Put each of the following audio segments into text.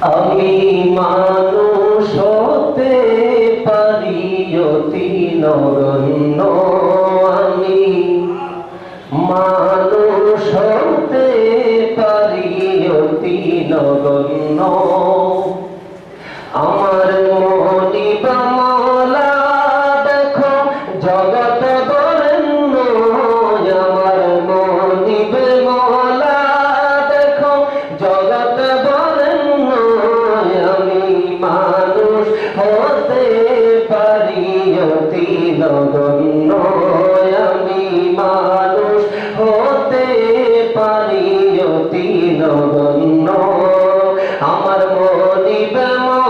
আমি মানুষ হতে পারি অতি নগণ্য আমি। মানুষ হতে পারি অতি নগণ্য। আমার মনি বামলা দেখো জগত নগণ্য আমার মনি বেমলা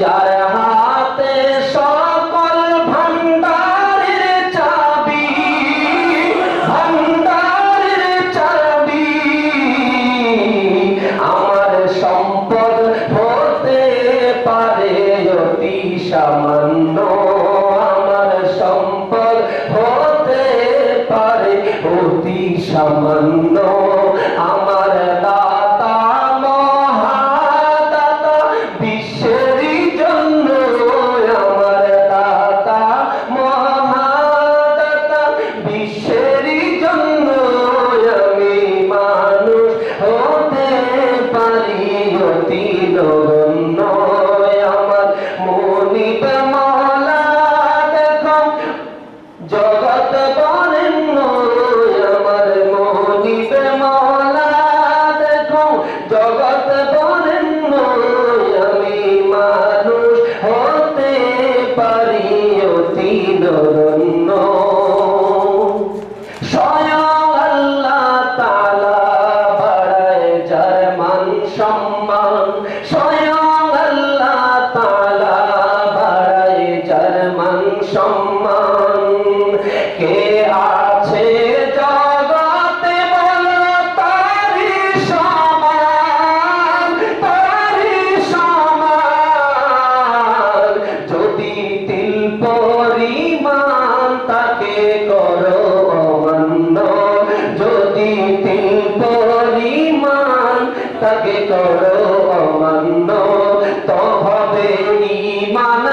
যার চাবি আমার সম্পদ পারে সামান্য আমার সম্পদ হতে পারে অতি সামান্য। অতি নগণ্য আমার মনিব মালা দেখো। জগত বরেণ্য আমার মনিব মালা দেখো। জগত বরেণ্য আমি মানুষ হতে পারি অতি নগণ্য করো অমান্য তবে ইমান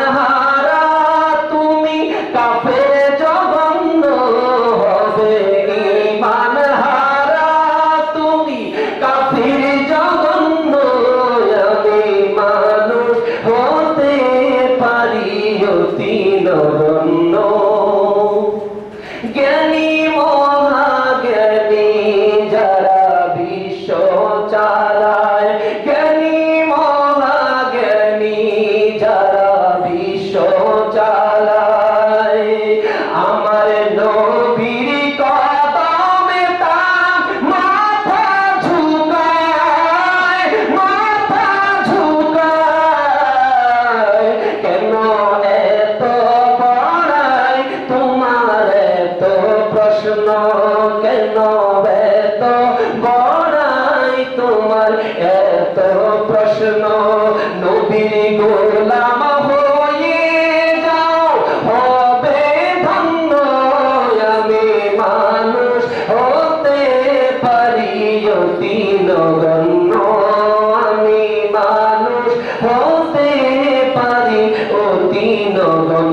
তোমার এত প্রশ্ন নবীর গোলাম হয়ে যাও, হবে ধন্য, আমি মানুষ হতে পারি অতি আমি মানুষ হতে পারি অতি নগণ্য